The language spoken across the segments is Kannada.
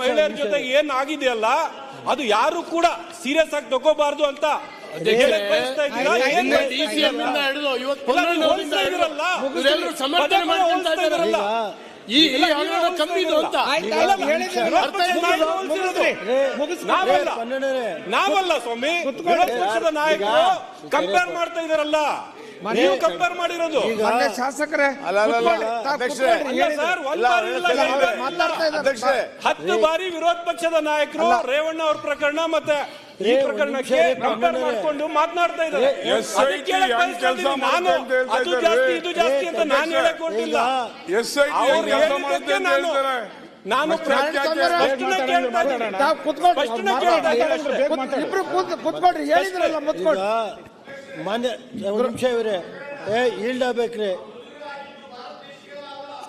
ಮಹಿಳೆಯರ ಜೊತೆ ಏನ್ ಆಗಿದೆಯಲ್ಲ ಅದು ಯಾರು ಕೂಡ ಸೀರಿಯಸ್ ಆಗಿ ತಗೋಬಾರ್ದು ಅಂತ. ಈ ಕಮ್ಮಿ. ನಾವಲ್ಲ ನಾವಲ್ಲ ಸ್ವಾಮಿ. ಪಕ್ಷದ ನಾಯಕರು ಕಂಪೇರ್ ಮಾಡ್ತಾ ಇದಾರಲ್ಲ ನೀವು ಕಂಪೇರ್ ಮಾಡಿರೋದು. ಶಾಸಕರೇ ಅಧ್ಯಕ್ಷರೇ. ಹತ್ತು ಬಾರಿ ವಿರೋಧ ಪಕ್ಷದ ನಾಯಕರು ರೇವಣ್ಣ ಅವ್ರ ಪ್ರಕರಣ ಮತ್ತೆ ಈ ಪ್ರಕರಣಕ್ಕೆ ಕಂಪೇರ್ ಮಾಡ್ಕೊಂಡು ಮಾತನಾಡ್ತಾ ಇದ್ದಾರೆ. ನಾನು ಅದು ಜಾಸ್ತಿ ಇದು ಜಾಸ್ತಿ ಅಂತ ನಾನು ಹೇಳಕ್ ಹೊರಟಿಲ್ಲ ಎಸ್ ಐ ಟಿ ಅವ್ರು ಹೇಳಿದ್ದಕ್ಕೆ ನಾನು ನಾನು ನಾರಾಯಣ ಸ್ವಾಮಿ ಅವರೇ, ಸ್ಪಷ್ಟನೆ ಕೇಳ್ತಾ ಇದ್ದೀನಿ. ತಾವು ಕೂತ್ಕೊಳ್ಳಿ. ಸ್ಪಷ್ಟನೆ ಅವ್ರು ಕೇಳ್ತಾ ಮಾತಾಡ್ತಾರೆ. ಇದ್ದೀನಿ. ಕೂತ್- ಇಬ್ರು ಕೂತ್ ಕೂತ್ಕೊಳ್ರಿ. ಹೇಳಿದ್ರಲ್ಲ ಮುತ್ಕೊಳ್ರಿ. ಮಾನ್ಯ ಒಂದು ನಿಮಿಷ ಇವ್ರೆ. ಏ ಈಲ್ಡ್ ಆಗ್ಬೇಕ್ರಿ.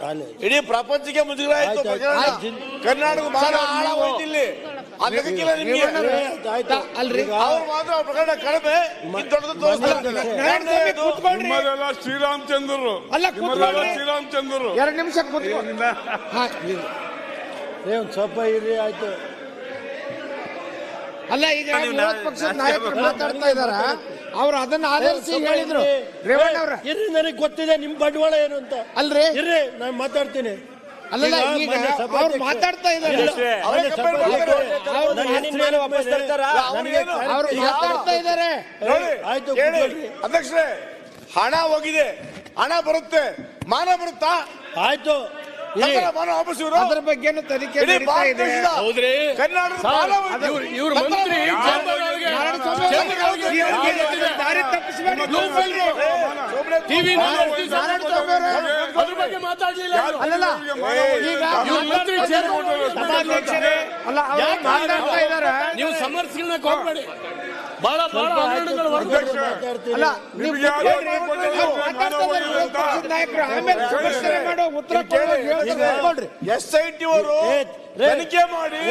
ಅಲ್ಲೇ. ಇಡೀ ಪ್ರಪಂಚಕ್ಕೆ ಮುಜುಗರ ಆಯ್ತು ಆಯ್ತು, ಆಯ್ತು. ಆಯ್ತು. ಕರ್ನಾಟಕ ಬಹಳ ಆಳ ಹೋಯ್ತಿಲ್ಲಿ. ಅದಕ್ಕಿಲ್ಲ ನಿಮ್ಗೆ. ಆಯ್ತು. ಅಲ್ರಿ. ಈಗ ಅವ್ರು ಮಾತ್ರ ಅವ್ರ ಪ್ರಕರಣ ಕಡಿಮೆ. ಇದು ದೊಡ್ಡದು ತೋರಿಸ್ತಾರೆ. ನಾರಾಯಣ ಸ್ವಾಮಿ ಕೂತ್ಕೊಳ್ರಿ ನಿಮ್ಮದೆಲ್ಲ ಶ್ರೀರಾಮಚಂದ್ರರು. ಅಲ್ಲ, ನಿಮ್ಮದೆಲ್ಲ ಕೂತ್ಕೊಳ್ಳಿ. ಶ್ರೀರಾಮಚಂದ್ರರು. ಎರಡು ನಿಮಿಷ ಕೂತ್ಕೊಳ್ಳಿ ಹಾ, ಏ ಒಂದು ಸ್ವಲ್ಪ ಇರ್ರಿ ಆಯ್ತು. ಅಲ್ಲ ಈಗ ಪಕ್ಷದ ನಾಯಕರು ಮಾತಾಡ್ತಾ ಇದಾರ? ಅವ್ರು ಅದನ್ನ ಆಧರಿಸಿ ಹೇಳಿದ್ರು. ರೇವಣ್ಣ ಅವ್ರ. ಇರ್ರಿ ನನಗೆ ಗೊತ್ತಿದೆ ನಿಮ್ ಬಂಡವಾಳ ಏನು ಅಂತ. ಅಲ್ರಿ. ಇರ್ರಿ ನಾನು ಮಾತಾಡ್ತೀನಿ. ಅಲ್ಲಲ್ಲ ಈಗ ಅವ್ರು ಮಾತಾಡ್ತಾ ಇದ್ದಾರೆ. ಅವರೇ ಮಾತಾಡ್ತಾ ಇದ್ದಾರೆ. ನೋಡಿ, ಆಯ್ತು, ಅಧ್ಯಕ್ಷರೇ ಹಣ ಹೋಗಿದೆ. ಹಣ ಬರುತ್ತೆ. ಮಾನ ಬರುತ್ತಾ? ಆಯ್ತು. ಅದ್ರ ಬಗ್ಗೆ ತನಿಖೆ. ದಾರಿ ತಪ್ಪಿಸ್ಬೇಡಿ. ಅದ್ರ ಬಗ್ಗೆ ಮಾತಾಡ್ಲಿಲ್ಲ. ಅಲ್ಲಲ್ಲ ಈಗ ಮಂತ್ರಿ ಅಲ್ಲ ಅವ್ರು ಮಾತಾಡ್ತಾ ಇದಾರೆ ನೀವು ಸಮರ್ಸ್ಗಳನ್ನ ಹೋಗ್ಬೇಡಿ ಬಹಳ ಬಹಳ ಮಾತಾಡ್ತೀನಿ. ಅಲ್ಲ ನಾಯಕರು ಉತ್ತರ ಎಸ್ ಐ ಟಿ ಅವರು ತನಿಖೆ ಮಾಡಿ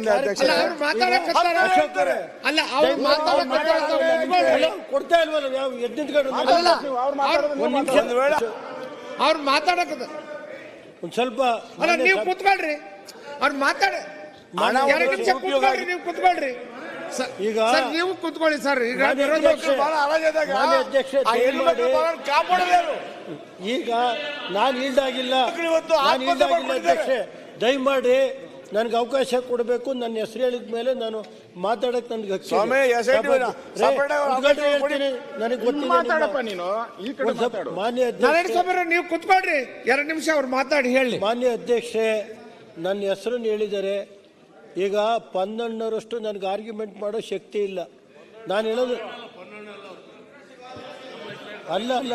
ಅಲ್ಲ ಅಧ್ಯಕ್ಷರೇ. ಅವ್ರು ಕೊಡ್ತಾ ಇಲ್ವಲ್ಲ ಅವ್ರು ಒಂದ್ ಸ್ವಲ್ಪ ಅಲ್ಲ ನೀವು ಕೂತ್ಕೊಳ್ರಿ. ಅವ್ರು ಮಾತಾಡ ಎರಡು ನಿಮಿಷ ಉಪಯೋಗ ಕೂತ್ಕೊಳ್ರಿ ನೀವು ಕೂತ್ಕೊಳ್ರಿ. ಸ- ಈಗ- ಸರ್ ನೀವು ಕುತ್ಕೊಳ್ಳಿ ಸರ್ ಈಗ ಮಾನ್ಯ ವಿರೋಧ ಅಧ್ಯಕ್ಷ- ಪಕ್ಷ- ಬಹಳ ಹರಾಜಾದಾಗ ಮಾನ್ಯ ಅಧ್ಯಕ್ಷ, ಆ ದಯಮಾಡಿ- ಬಹಳ? ಈಗ ನಾನು ಈಲ್ಡ್ ಆಗಿಲ್ಲ ಮಕ್ಕಳು ಇವತ್ತು ನಾನು ಆತ್ಮಹತ್ಯೆ ಈಲ್ಡ್ ಆಗಿಲ್ಲ ಮಾಡ್ಕೊಂಡಿದ್ದಾರೆ. ಅಧ್ಯಕ್ಷೆ. ದಯಮಾಡಿ ನನಗೆ ಅವಕಾಶ ಕೊಡಬೇಕು ನನ್ನ ಹೆಸರು ಹೇಳಿದ ಮೇಲೆ ನಾನು ಮಾತಾಡಕ್ ನನ್ಗೆ. ಸ್ವಾಮಿ, SIT ರೇ, ಸಪರೇಟ್ ಆಗಿ ಉದ್ಘಾಟನೆ ಅವಕಾಶ ಕೊಡಿ. ನನಗೆ ಗೊತ್ತಿದೆ ಮಾತಾಡಪ್ಪ ನೀನು ಈ ಒಂದ್ ಸ್ವಲ್ಪ ಮಾನ್ಯ ನಾರಾಯಣ ಅಧ್ಯಕ್ಷ ಸ್ವಾಮಿ ನೀವು ಕೂತ್ಕೊಳ್ರಿ ಎರಡು ನಿಮಿಷ ಅವ್ರು ಮಾತಾಡಿ ಹೇಳಿ. ಮಾನ್ಯ ಅಧ್ಯಕ್ಷೆ ನನ್ನ ಹೆಸರನ್ನು ಹೇಳಿದರೆ ಈಗ ಪನ್ನಣ್ಣರಷ್ಟು ನನಗೆ ಆರ್ಗ್ಯುಮೆಂಟ್ ಮಾಡೋ ಶಕ್ತಿ ಇಲ್ಲ. ನಾನು ಹೇಳೋದು ಅಲ್ಲ ಅಲ್ಲ.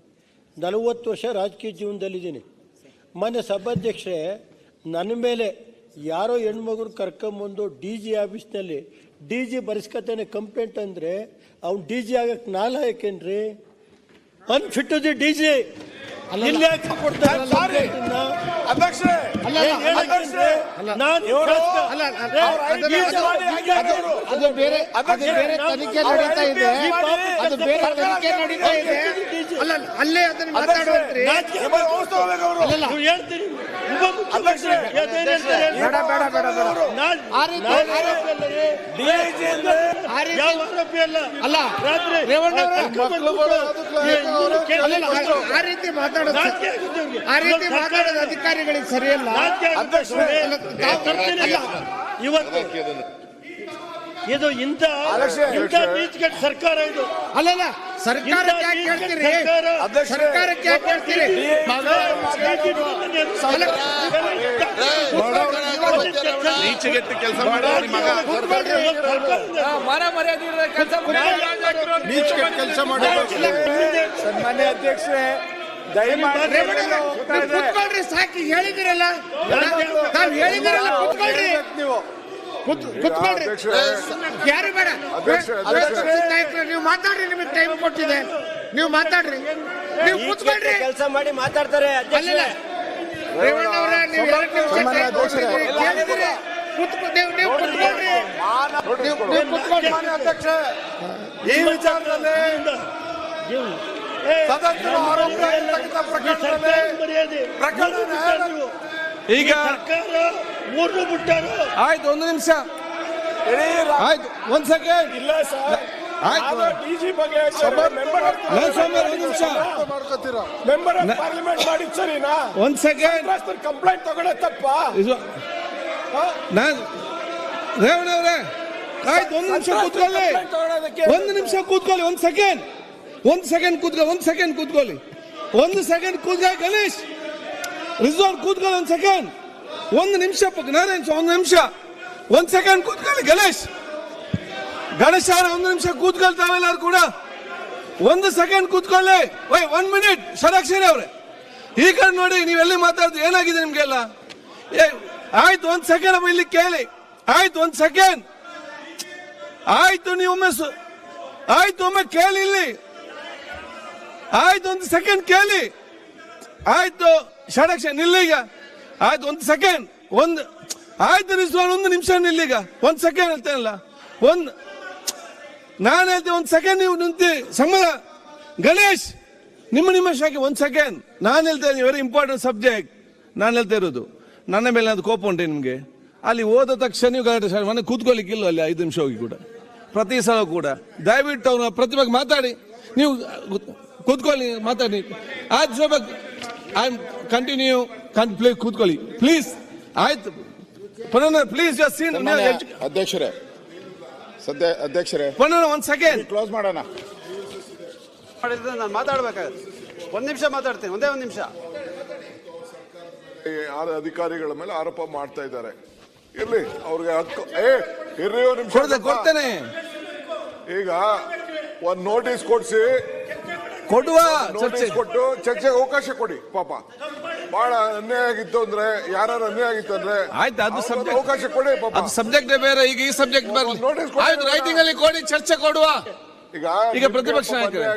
ನಲವತ್ತು ವರ್ಷ ರಾಜಕೀಯ ಜೀವನದಲ್ಲಿದ್ದೀನಿ. ಮೊನ್ನೆ ಸಭಾಧ್ಯಕ್ಷೆ ನನ್ನ ಮೇಲೆ ಯಾರೋ ಹೆಣ್ಮಗರು ಕರ್ಕೊಂಬಂದು ಡಿ ಜಿ ಆಫೀಸ್ನಲ್ಲಿ ಡಿ ಜಿ ಬರೆಸ್ಕೊತಾನೆ ಕಂಪ್ಲೇಂಟ್ ಅಂದರೆ ಅವ್ನು ಡಿ ಜಿ ಆಗಕ್ಕೆ ನಾಲ್ ಅನ್ಫಿಟ್ ದಿ ಡಿ ಜಿ. ಅಲ್ಲ ಅಲ್ಲ, ಅಲ್ಲ, ಅಲ್ಲ, ಅದು- ಬೇರೆ ಅದು ಬೇರೆ ತನಿಖೆ ನಡೀತಾ ಇದೆ. ಅದು ಬೇರೆ ತನಿಖೆ ನಡೀತಾ ಇದೆ. ಅಲ್ಲ ಅಲ್ಲೇ ಅದನ್ನ ಮಾತಾಡುವಂತ್ರಿ. ಅಲ್ಲಲ್ಲ. ನೀವು ಅಲ್ಲ ಆ ರೀತಿ ಮಾತಾಡೋದು. ಆ ರೀತಿ ಮಾತಾಡೋದು ಅಧಿಕಾರಿಗಳಿಗೆ ಸರಿಯಲ್ಲ ಇವತ್ತು ಇದು ಇಂಥ ಇಂತ ಇಂಥ ನೀಚಗೆಟ್ಟ ಸರ್ಕಾರ ಇದು ಅಲ್ಲಲ್ಲ ಸರ್ಕಾರಕ್ಕೆ ಯಾಕೆ ಇಂಥ ಹೇಳ್ತೀರಿ ನೀಚಗೆಟ್ಟ ಸರ್ಕಾರ ಅಧ್ಯಕ್ಷರೇ, ಸರ್ಕಾರಕ್ಕೆ ಯಾಕೆ ಹೇಳ್ತೀರಿ ಈಚೆಗೆಟ್ಟು ಕೆಲಸ ನಿಮ್ಮ ಮಗ ಸರ್ಕಾರ ಈಚೆಗೆಟ್ಟು ಕೆಲಸ ಮಾಡೋದು ಸನ್ಮಾನ್ಯ ಅಧ್ಯಕ್ಷರೇ ದಯಮಾಡಿ ಸಾಕಿ ಹೇಳಿದಿರಲ್ಲ ನಾವು ಹೇಳಿದಿರಲ್ಲ ಕುತ್ಕೊಳ್ರಿ ನೀವು ಕುತ್ಕೊಳ್ರಿ ಯಾರು ಬೇಡ. ನಾಯಕರು ನೀವು ಮಾತಾಡ್ರಿ ನಿಮಗೆ ಟೈಮ್ ಕೊಟ್ಟಿದೆ. ನೀವು ಮಾತಾಡ್ರಿ. ನೀವು ಕುತ್ಕೊಳ್ರಿ. ಕೆಲಸ ಮಾಡಿ ಮಾತಾಡ್ತಾರೆ ಅಲ್ಲಿಲ್ಲ. ರೇವಣ್ಣ ಅವರ ನೀವು ಎರಡು ನಿಮಿಷ ಅಧ್ಯಕ್ಷ. ಈ ವಿಚಾರದಲ್ಲಿ ಸದಸ್ಯರ ಆರೋಪ ಪ್ರಕರಣ ನ್ಯಾಯಾಲಯ- ಈಗ ಮೂರು ಬಿಟ್ಟಾರು. ಆಯ್ತು ಒಂದು ನಿಮಿಷ. ಆಯ್ತು ಒಂದ್ ಸೆಕೆಂಡ್ ಇಲ್ಲ ಸರ್. ಆಯ್ತು. ಡಿಜಿ ಬಗ್ಗೆ ಮೆಂಬರ್ ನನ್ ಒಂದು ನಿಮಿಷ. ಮೆಂಬರ್ ಆಫ್ ಪಾರ್ಲಿಮೆಂಟ್ ಮಾಡಿದ್ ಸರಿನಾ ಒಂದ್ ಸೆಕೆಂಡ್ ಕಂಪ್ಲೇಂಟ್ ತಗೊಳ್ಳೋ ತಪ್ಪ. ನಾನು ಆಯ್ತು ಒಂದು ನಿಮಿಷ ಕೂತ್ಕೊಳ್ಳಿ. ಒಂದು ನಿಮಿಷ ಕೂತ್ಕೊಳ್ಳಿ ಒಂದು ಸೆಕೆಂಡ್ ಒಂದು ಸೆಕೆಂಡ್ ಕೂತ್ಕೊಳ್ಳಿ ಒಂದು ಸೆಕೆಂಡ್ ಕೂತ್ಕೊಳ್ಳಿ. ಒಂದು ಸೆಕೆಂಡ್ ಕೂತ್ಕೊಳ್ಳಿ ಗಣೇಶ್. ರಿಜ್ವಾನ್ ಕೂತ್ಕೊಳ್ಳಿ ಒಂದು ಸೆಕೆಂಡ್ ಒಂದು ನಿಮಿಷ ಸ್ವಾಮಿ, ಒಂದು ನಿಮಿಷ. ಒಂದು ಸೆಕೆಂಡ್ ಕೂತ್ಕೊಳ್ಳಿ ಗಣೇಶ್. ಗಣೇಶ್ ಒಂದು ನಿಮಿಷ ಕೂತ್ಕೊಳ್ತಾವೆಲ್ಲಾರು ಕೂಡ. ಒಂದು ಸೆಕೆಂಡ್ ಕೂತ್ಕೊಳ್ಳಿ. ವೈ ಒನ್ ಮಿನಿಟ್ ಷಡಾಕ್ಷರಿ ಅವ್ರೆ. ಈ ಕಡೆ ನೋಡಿ ನೀವೆಲ್ಲಿ ಮಾತಾಡ್ದು ಏನಾಗಿದೆ ನಿಮ್ಗೆಲ್ಲ? ಏ ಆಯ್ತು ಒಂದ್ ಸೆಕೆಂಡ್ ಅಮ್ಮ ಇಲ್ಲಿ ಕೇಳಿ. ಆಯ್ತು ಒಂದ್ ಸೆಕೆಂಡ್ ಆಯ್ತು ನೀವೊಮ್ಮೆ ಆಯ್ತು ಒಮ್ಮೆ ಕೇಳಿ ಇಲ್ಲಿ. ಆಯ್ತು ಒಂದು ಸೆಕೆಂಡ್ ಕೇಳಿ. ಆಯ್ತು ಷಡಕ್ಷ ನಿಲ್ಲೀಗ ಆಯ್ತು, ಒಂದು ಸೆಕೆಂಡ್ ಒಂದು ಆಯ್ತು ರಿಸ್ವಾನ್ ಒಂದು ನಿಮಿಷ ನಿಲ್ಲೀಗ. ಒಂದು ಸೆಕೆಂಡ್ ಹೇಳ್ತೇನಲ್ಲ? ಒಂದು ನಾನು ಹೇಳ್ತೇನೆ, ಒಂದು ಸೆಕೆಂಡ್ ನೀವು ನಿಂತಿ. ಸಂಬಳ. ಗಣೇಶ್, ನಿಮ್ಮ ನಿಮಿಷ ಶಾಖೆ, ಒಂದು ಸೆಕೆಂಡ್ ನಾನು ಹೇಳ್ತೇನೆ ವೆರಿ ಇಂಪಾರ್ಟೆಂಟ್ ಸಬ್ಜೆಕ್ಟ್ ನಾನು ಹೇಳ್ತಾ ಇರೋದು. ನನ್ನ ಮೇಲೆ ಅದು ಕೋಪ ಉಂಟೆ ನಿಮಗೆ? ಅಲ್ಲಿ ಹೋದ ತಕ್ಷಣ ನೀವು ಗಲಾಟೆ ಮನೆ ಕೂತ್ಕೊಳ್ಳಿಕ್ಕಿಲ್ಲ ಅಲ್ಲಿ ಐದು ನಿಮಿಷ ಹೋಗಿ ಕೂಡ? ಪ್ರತಿ ಸಲ ಕೂಡ. ದಯವಿಟ್ಟು ಅವನ ಪ್ರತಿಭೆಗೆ ಮಾತಾಡಿ. ನೀವು ಕೂತ್ಕೊಳ್ಳಿ, ಮಾತಾಡಿ. ಆಯ್ತು ಐ ಕಂಟಿನ್ಯೂ ಕನ್ ಪ್ಲೀಸ್ ಕೂತ್ಕೊಳ್ಳಿ. ಪ್ಲೀಸ್ ಆಯ್ತು. ಪುನಃ ಪ್ಲೀಸ್ ಸೀನ್ ಅಧ್ಯಕ್ಷರೇ. ಸದ್ಯ ಅಧ್ಯಕ್ಷರೇ. ಪುನಃ ಒಂದು ಸೆಕೆಂಡ್ ಕ್ಲೋಸ್ ಮಾಡೋಣ. ಮಾಡಿದ್ರೆ ನಾನು ಮಾತಾಡ್ಬೇಕಾಗತ್ತೆ. ಒಂದು ನಿಮಿಷ ಮಾತಾಡ್ತೀನಿ ಒಂದೇ ಒಂದು ನಿಮಿಷ. ಅಧಿಕಾರಿಗಳ ಮೇಲೆ ಆರೋಪ ಮಾಡ್ತಾ ಇದ್ದಾರೆ. ಇರ್ಲಿ ಅವ್ರಿಗೆ ಹಕ್ಕು ಏ ಇರ್ರಿ ಒಂದ್ ನಿಮಿಷ ಕೊಡ್ತೆ ಕೊಡ್ತೇನೆ. ಈಗ ಒಂದು ನೋಟಿಸ್ ಕೊಡ್ಸಿ ಕೊಡುವ ಚರ್ಚೆ. ಕೊಟ್ಟು ಚರ್ಚೆಗೆ ಅವಕಾಶ ಕೊಡಿ ಪಾಪ. ಬಹಳ ಅನ್ಯಾಯ ಆಗಿತ್ತು ಅಂದ್ರೆ ಯಾರು ಅನ್ಯಾಯ ಆಗಿತ್ತು ಅಂದ್ರೆ ಆಯ್ತು, ಅದು ಸಬ್ಜೆಕ್ಟ್ ಅವಕಾಶ ಕೊಡಿ ಪಾಪ. ಅದು ಸಬ್ಜೆಕ್ಟ್ ಬೇರೆ ಈಗ ಈ ಸಬ್ಜೆಕ್ಟ್ ಬರಲಿ. ಆಯ್ತು ರೈಟಿಂಗ್ ಅಲ್ಲಿ ಕೊಡಿ ಚರ್ಚೆ ಕೊಡುವ. ಈಗ ಈಗ ಪ್ರತಿಪಕ್ಷ ನಾಯಕರೇ.